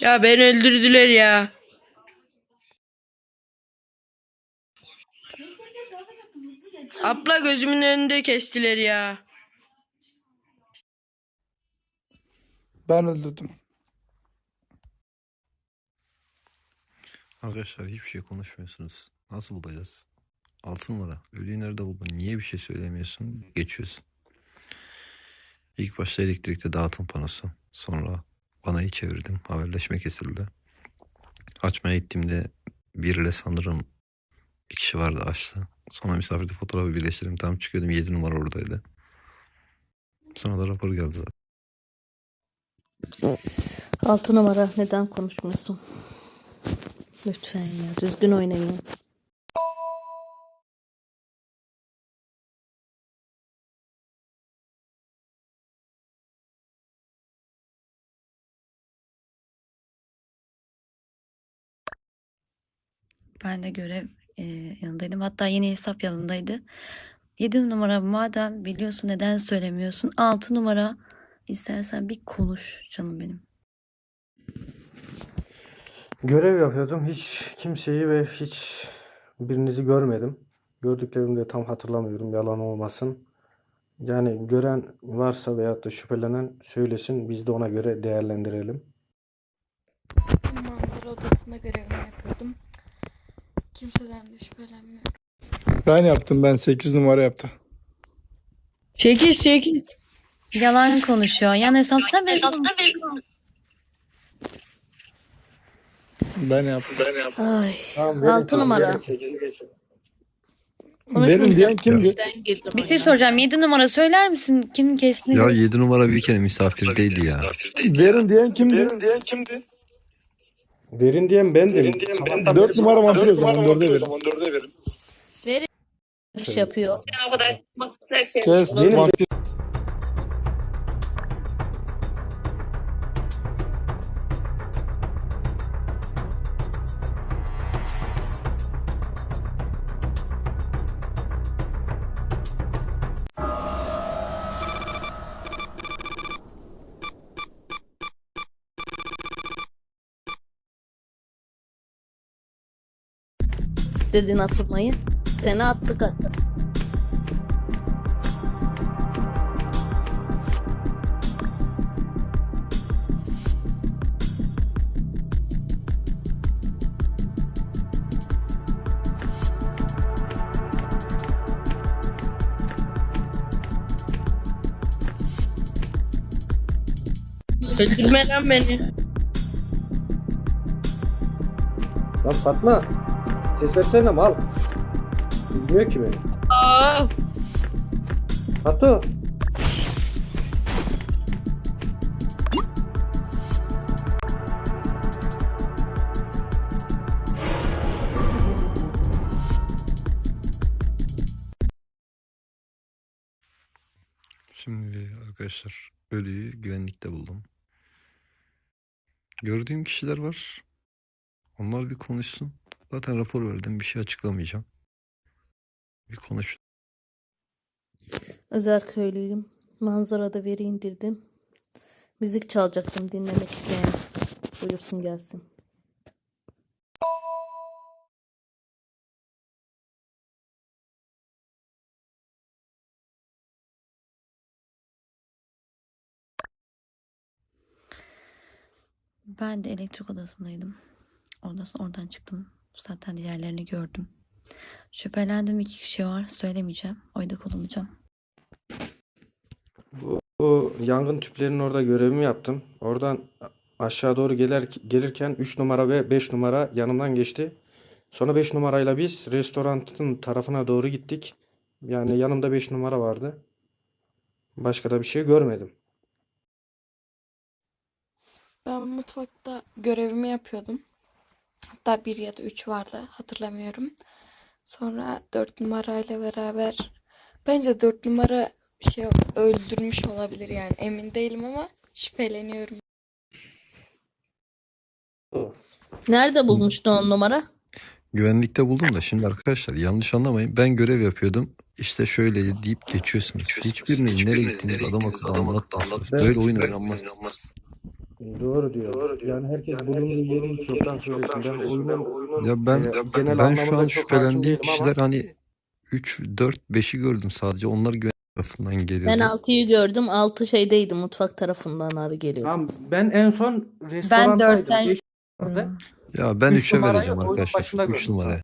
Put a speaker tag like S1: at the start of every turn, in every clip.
S1: Ya beni öldürdüler ya. Abla gözümün önünde kestiler ya.
S2: Ben öldürdüm.
S3: Arkadaşlar hiçbir şey konuşmuyorsunuz. Nasıl bulacağız? Altı numara. Ölüyü nerede buldun? Niye bir şey söylemiyorsun? Geçiyorsun. İlk başta elektrikte dağıtım panosu. Sonra vanayı çevirdim. Haberleşme kesildi. Açmaya gittiğimde biriyle sanırım bir kişi vardı açtı. Sonra misafirde fotoğrafı birleştirdim. Tam çıkıyordum 7 numara oradaydı. Sonra da rapor geldi zaten.
S4: Altı numara neden konuşmuyorsun? Lütfen ya düzgün oynayın.
S5: Ben de görev e, yanındaydım. Hatta yeni hesap yanındaydı. 7 numara madem biliyorsun neden söylemiyorsun? 6 numara istersen bir konuş canım benim.
S6: Görev yapıyordum. Hiç kimseyi ve hiç birinizi görmedim. Gördüklerimi de tam hatırlamıyorum. Yalan olmasın. Yani gören varsa veyahut da şüphelenen söylesin. Biz de ona göre değerlendirelim.
S7: Manzara odasında yapıyordum. Kimseden de şüphelenmiyorum.
S2: Ben yaptım ben 8 numara yaptı.
S1: 8 8.
S5: Yalan konuşuyor. Yan hesapsana ben
S2: Ben yaptım.
S4: Ay
S6: Tamam,
S4: altı numara.
S2: Verin diyen kimdi?
S5: bir şey soracağım. 7 numara söyler misin? Kim kesti?
S3: Ya 7 numara bir kere misafirdeydi ya.
S2: Verin diyen kimdi?
S6: Verin diyen bendim.
S2: 4 numara vampir o zaman 4'e verin.
S4: iş yapıyor.
S2: Kes
S6: Benim-
S2: vampir.
S4: İstediğin atılmayı. Seni attık hatta.
S1: Öldürme lan beni.
S6: Lan Fatma. Ses versene mal. Bilmiyor ki beni.
S1: Aa,
S6: Fatu.
S3: Şimdi arkadaşlar ölüyü güvenlikte buldum. Gördüğüm kişiler var. Onlar bir konuşsun. Zaten rapor verdim. Bir şey açıklamayacağım. Bir konuş.
S4: Özel köylüyüm. Manzarada veri indirdim. Müzik çalacaktım dinlemek isteyen. Buyursun gelsin.
S5: Ben de elektrik odasındaydım. Sonra oradan çıktım. Zaten diğerlerini gördüm. Şüphelendim iki kişi var. Söylemeyeceğim. Oyda kullanacağım.
S6: Bu yangın tüplerinin orada görevimi yaptım. Oradan aşağı doğru gelir, gelirken 3 numara ve 5 numara yanımdan geçti. Sonra 5 numarayla biz restoranın tarafına doğru gittik. Yani yanımda 5 numara vardı. Başka da bir şey görmedim.
S7: Ben mutfakta görevimi yapıyordum. Hatta bir ya da üç vardı hatırlamıyorum. Sonra dört numarayla beraber bence dört numara şey öldürmüş olabilir yani emin değilim ama şüpheleniyorum.
S4: Nerede bulmuştun on numara?
S3: Güvenlikte buldum da şimdi arkadaşlar yanlış anlamayın. Ben görev yapıyordum. İşte şöyle deyip geçiyorsunuz. Hiçbiriniz nereye gittiniz adam akıllı anlatmıyorsunuz. Böyle oyun oynanmaz.
S6: Doğru diyor. Yani herkes bulunduğu yerini çoktan söylesin. Ben
S3: Ya ben
S6: e, genel
S3: ben şu
S6: anlamda
S3: an şüphelendiğim
S6: değilim ama
S3: kişiler hani 3 4 5'i gördüm sadece. Onlar güven tarafından
S4: Ben
S3: geliyordu.
S4: 6'yı gördüm. 6 şeydeydi mutfak tarafından arı geliyordu.
S6: Tamam, ben en son restorandaydım.
S5: dörtten-
S6: Beş vardı.
S3: Ya ben
S6: Üç
S3: 3'e
S6: numarayı
S3: vereceğim arkadaşlar.
S6: başında
S3: 3
S6: gördüm.
S3: numaraya.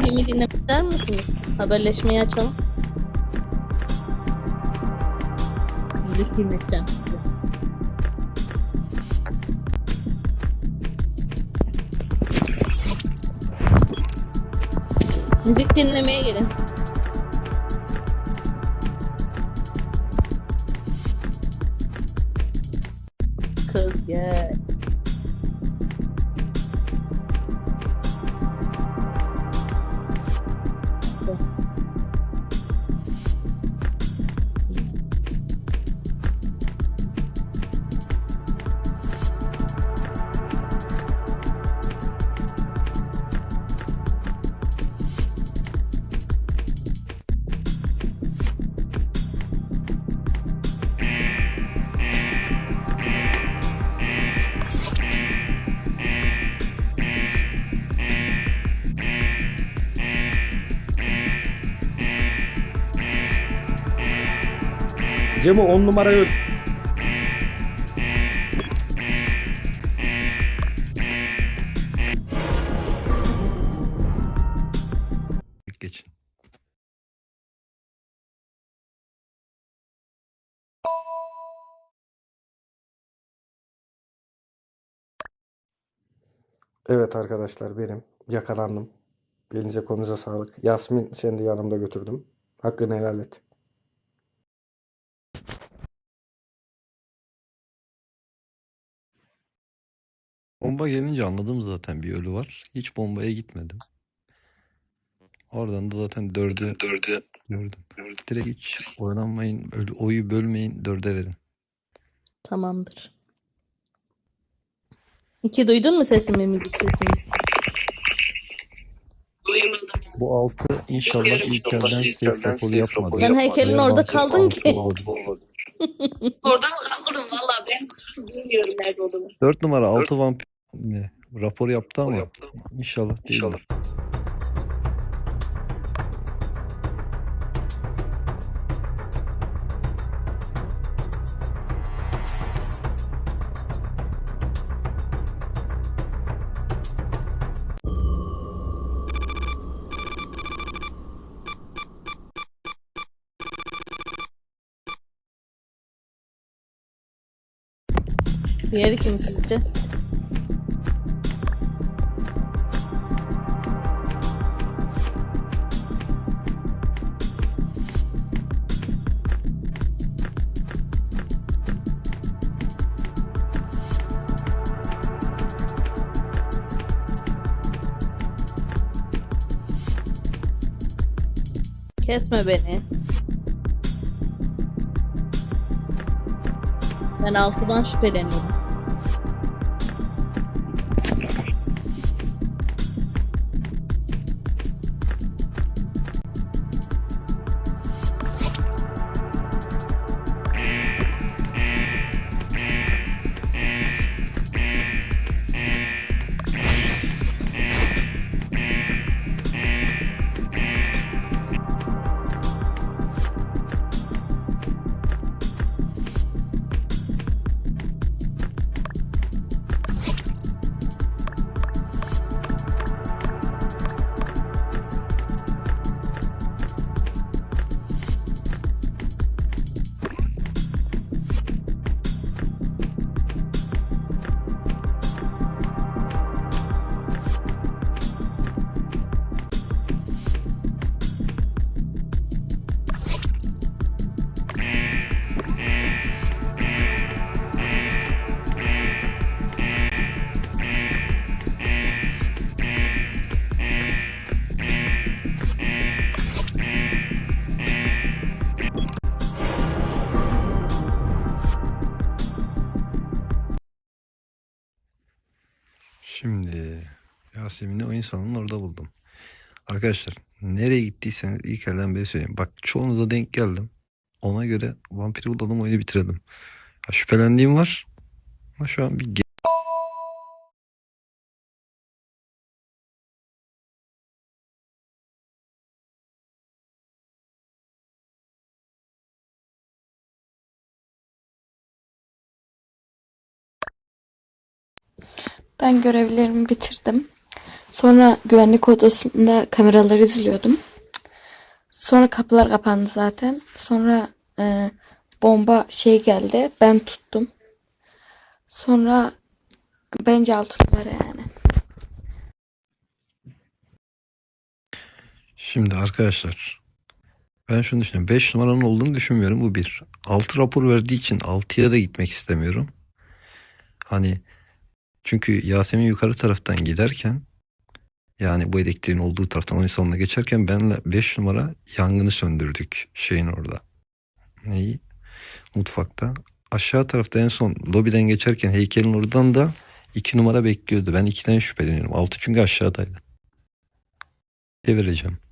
S4: Müziğimi dinlemek ister misiniz? Haberleşmeyi açalım. Müzik dinleteceğim size. Müzik dinlemeye gelin. Kız gel.
S6: Cemo 10 numarayı
S3: Geçin.
S6: Evet arkadaşlar benim. Yakalandım. Elinize kolunuza sağlık. Yasmin seni de yanımda götürdüm. Hakkını helal et.
S3: Bomba gelince anladım zaten bir ölü var. Hiç bombaya gitmedim. Oradan da zaten dördü gördüm. Direkt hiç oynanmayın, ölü, oyu bölmeyin, dörde verin.
S4: Tamamdır. İki duydun mu sesimi, müzik sesimi?
S3: Bu altı inşallah ilk elden safe rapor yapmadı.
S4: Sen heykelin orada kaldın ki.
S8: Orada mı kaldım valla ben bilmiyorum nerede olduğumu.
S3: Dört numara altı vampir mi? Rapor yaptı ama inşallah değildir.
S4: Diğeri kim sizce? Kesme beni. Ben altıdan şüpheleniyorum.
S3: Yasemin'i oyun salonunun orada buldum. Arkadaşlar nereye gittiyseniz ilk elden beri söyleyeyim. Bak çoğunuza denk geldim. Ona göre vampiri bulalım oyunu bitirelim. Ha, şüphelendiğim var. Ama şu an bir
S7: Ben görevlerimi bitirdim. Sonra güvenlik odasında kameraları izliyordum. Sonra kapılar kapandı zaten. Sonra e, bomba şey geldi. Ben tuttum. Sonra bence altı numara yani.
S3: Şimdi arkadaşlar ben şunu düşünüyorum. 5 numaranın olduğunu düşünmüyorum. Bu bir. 6 rapor verdiği için 6'ya da gitmek istemiyorum. Hani çünkü Yasemin yukarı taraftan giderken yani bu elektriğin olduğu taraftan oyun salonuna geçerken benle 5 numara yangını söndürdük şeyin orada. Neyi? Mutfakta. Aşağı tarafta en son lobiden geçerken heykelin oradan da 2 numara bekliyordu. Ben 2'den şüpheleniyorum. 6 çünkü aşağıdaydı. Ne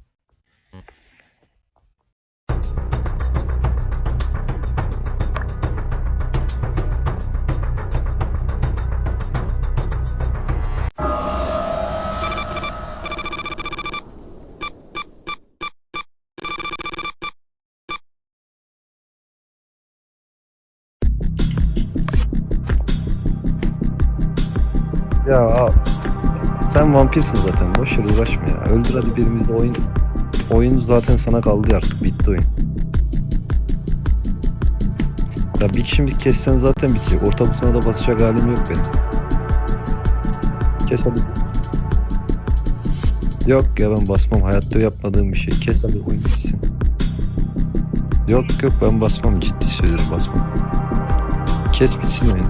S3: sen vampirsin zaten. Boş yer uğraşma ya. Öldür hadi birimiz de oyun. Oyun zaten sana kaldı artık. Bitti oyun. Ya bir kişi bir kessen zaten bitecek. Orta busuna da basacak halim yok benim. Kes hadi. Yok ya ben basmam. Hayatta yapmadığım bir şey. Kes hadi oyun bitsin. Yok yok ben basmam. Ciddi söylüyorum basmam. Kes bitsin oyun.